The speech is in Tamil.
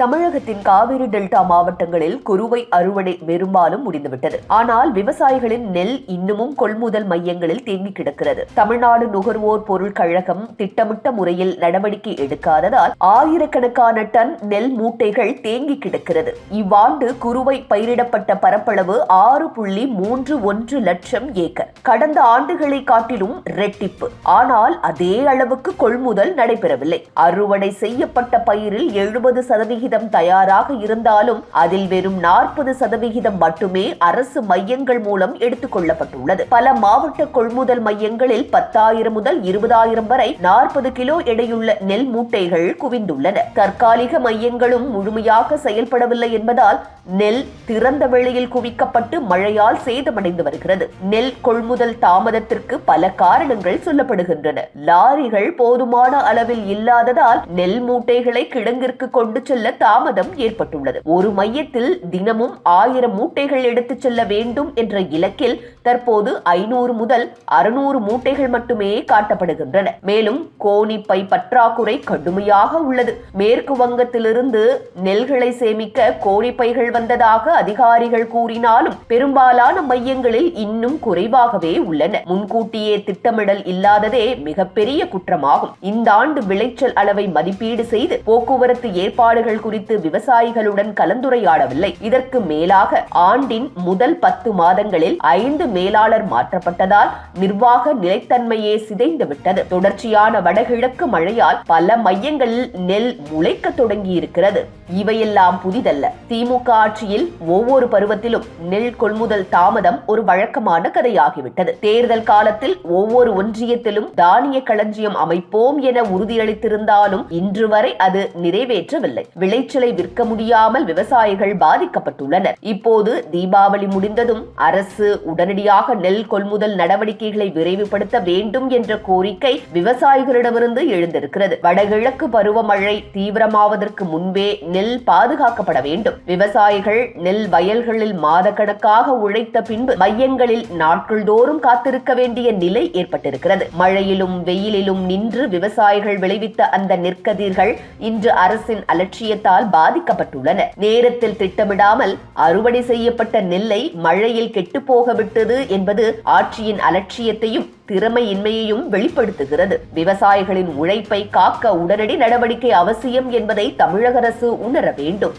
தமிழகத்தின் காவிரி டெல்டா மாவட்டங்களில் குறுவை அறுவடை பெரும்பாலும் முடிந்துவிட்டது. ஆனால் விவசாயிகளின் நெல் இன்னமும் கொள்முதல் மையங்களில் தேங்கி கிடக்கிறது. தமிழ்நாடு நுகர்வோர் பொருள் கழகம் திட்டமிட்ட முறையில் நடவடிக்கை எடுக்காததால் ஆயிரக்கணக்கான டன் நெல் மூட்டைகள் தேங்கி கிடக்கிறது. இவ்வாண்டு குறுவை பயிரிடப்பட்ட பரப்பளவு ஆறு புள்ளி மூன்று ஒன்று லட்சம் ஏக்கர். கடந்த ஆண்டுகளை காட்டிலும் ரெட்டிப்பு. ஆனால் அதே அளவுக்கு கொள்முதல் நடைபெறவில்லை. அறுவடை செய்யப்பட்ட பயிரில் எழுபது சதவிகிதம் தயாராக இருந்தாலும் அதில் வெறும் நாற்பது சதவிகிதம் மட்டுமே அரசு மையங்கள் மூலம் எடுத்துக் கொள்ளப்பட்டுள்ளது. பல மாவட்ட கொள்முதல் மையங்களில் பத்தாயிரம் முதல் இருபதாயிரம் வரை நாற்பது கிலோ எடையுள்ள நெல் மூட்டைகள் குவிந்துள்ளன. தற்காலிக மையங்களும் முழுமையாக செயல்படவில்லை என்பதால் நெல் திறந்த வெளியில் குவிக்கப்பட்டு மழையால் சேதமடைந்து வருகிறது. நெல் கொள்முதல் தாமதத்திற்கு பல காரணங்கள் சொல்லப்படுகின்றன. லாரிகள் போதுமான அளவில் இல்லாததால் நெல் மூட்டைகளை கிடங்கிற்கு கொண்டு செல்ல தாமதம் ஏற்பட்டுள்ளது. ஒரு மையத்தில் தினமும் ஆயிரம் மூட்டைகள் எடுத்துச் செல்ல வேண்டும் என்ற இலக்கில் தற்போது ஐநூறு முதல் அறுநூறு மூட்டைகள் மட்டுமே காட்டப்படுகின்றன. மேலும் கோணிப்பை பற்றாக்குறை கடுமையாக உள்ளது. மேற்கு வங்கத்திலிருந்து நெல்களை சேமிக்க கோணிப்பைகள் வந்ததாக அதிகாரிகள் கூறினாலும் பெரும்பாலான மையங்களில் இன்னும் குறைவாகவே உள்ளன. முன்கூட்டியே திட்டமிடல் இல்லாததே மிகப்பெரிய குற்றமாகும். இந்த ஆண்டு விளைச்சல் அளவை மதிப்பீடு செய்து போக்குவரத்து ஏற்பாடுகள் குறித்து விவசாயிகளுடன் கலந்துரையாடவில்லை. இதற்கு மேலாக ஆண்டின் முதல் பத்து மாதங்களில் ஐந்து மேலாளர் மாற்றப்பட்டதால் நிர்வாக நிலைத்தன்மையே சிதைந்து விட்டது தொடர்ச்சியான வடகிழக்கு மழையால் பல மையங்களில் நெல் முளைக்க தொடங்கியிருக்கிறது. இவையெல்லாம் புதிதல்ல. திமுக ஆட்சியில் ஒவ்வொரு பருவத்திலும் நெல் கொள்முதல் தாமதம் ஒரு வழக்கமான கதையாகிவிட்டது. தேர்தல் காலத்தில் ஒவ்வொரு ஒன்றியத்திலும் தானிய களஞ்சியம் அமைப்போம் என உறுதியளித்திருந்தாலும் இன்று வரை அது நிறைவேற்றவில்லை. விளை விளைச்சலை விற்க முடியாமல் விவசாயிகள் பாதிக்கப்பட்டுள்ளனர். இப்போது தீபாவளி முடிந்ததும் அரசு உடனடியாக நெல் கொள்முதல் நடவடிக்கைகளை விரைவுபடுத்த வேண்டும் என்ற கோரிக்கை விவசாயிகளிடமிருந்து எழுந்திருக்கிறது. வடகிழக்கு பருவமழை தீவிரமாவதற்கு முன்பே நெல் பாதுகாக்கப்பட வேண்டும். விவசாயிகள் நெல் வயல்களில் மாதக்கணக்காக உழைத்த பின்பு மையங்களில் நாட்கள் தோறும் காத்திருக்க வேண்டிய நிலை ஏற்பட்டிருக்கிறது. மழையிலும் வெயிலிலும் நின்று விவசாயிகள் விளைவித்த அந்த நெற்கதிர்கள் இன்று அரசின் அலட்சியத்தால் பாதிக்கப்பட்டுள்ளன. நேரத்தில் திட்டமிடாமல் அறுவடை செய்யப்பட்ட நெல்லை மழையில் கெட்டுப்போகவிட்டது என்பது ஆட்சியின் அலட்சியத்தையும் திறமையின்மையையும் வெளிப்படுத்துகிறது. விவசாயிகளின் உழைப்பை காக்க உடனடி நடவடிக்கை அவசியம் என்பதை தமிழக அரசு உணர வேண்டும்.